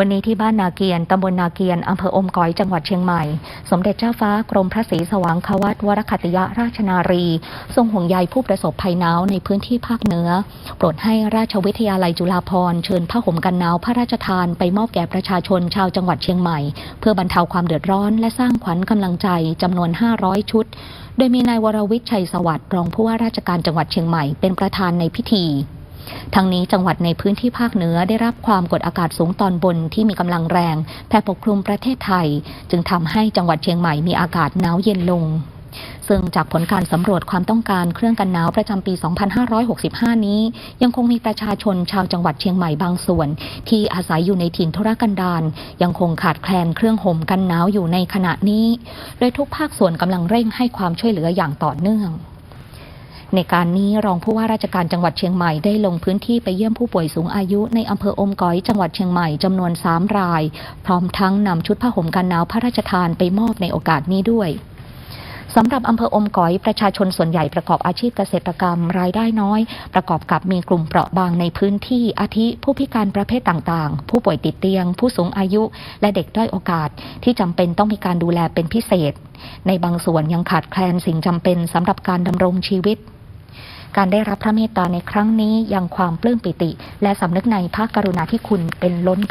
วันนี้ที่บ้านนาเกียนตำบลนาเกียนอำเภออมก๋อยจังหวัดเชียงใหม่ สมเด็จเจ้าฟ้ากรมพระศรีสว่างควัตวรคัตยราชนารี ทรงห่วงใยผู้ประสบภัยหนาวในพื้นที่ภาคเหนือ โปรดให้ราชวิทยาลัยจุฬาภรณ์เชิญผ้าห่มกันหนาวพระราชทานไปมอบแก่ประชาชนชาวจังหวัดเชียงใหม่ เพื่อบรรเทาความเดือดร้อนและสร้างขวัญกำลังใจจำนวน 500 ชุด โดยมีนายวรวิทย์ชัยสวัสดิ์รองผู้ว่าราชการจังหวัดเชียงใหม่เป็นประธานในพิธี ทั้งนี้จังหวัดในพื้นที่ภาคเหนือได้รับความกดอากาศสูงตอนบนที่มีกำลังแรงแผ่ปกคลุมประเทศไทย จึงทำให้จังหวัดเชียงใหม่มีอากาศหนาวเย็นลงซึ่งจากผลการสำรวจความต้องการเครื่องกันหนาวประจำปี 2565 นี้ ยังคงมีประชาชนชาวจังหวัดเชียงใหม่บางส่วน ที่อาศัยอยู่ในถิ่นทุรกันดารยังคงขาดแคลนเครื่องห่มกันหนาวอยู่ในขณะนี้ โดยทุกภาคส่วนกำลังเร่งให้ความช่วยเหลืออย่างต่อเนื่อง ในการนี้รองผู้ว่าราชการจังหวัดเชียงใหม่ได้ลงพื้นที่ไปเยี่ยมผู้ป่วยสูงอายุในอำเภออมก๋อยจังหวัดเชียงใหม่จำนวน 3 ราย พร้อมทั้งนำชุดผ้าห่มกันหนาวพระราชทานไปมอบในโอกาสนี้ด้วยสำหรับอำเภออมก๋อยประชาชนส่วนใหญ่ประกอบอาชีพเกษตรกรรมรายได้น้อย ประกอบกับมีกลุ่มเปราะบางในพื้นที่อาทิผู้พิการประเภทต่างๆ ผู้ป่วยติดเตียง ผู้สูงอายุ และเด็กด้อยโอกาส ที่จำเป็นต้องมีการดูแลเป็นพิเศษ ในบางส่วนยังขาดแคลนสิ่งจำเป็นสำหรับการดำรงชีวิต การได้รับพระเมตตาในครั้งนี้ยังความปลื้มปิติ และสำนึกในพระกรุณาธิคุณเป็นล้น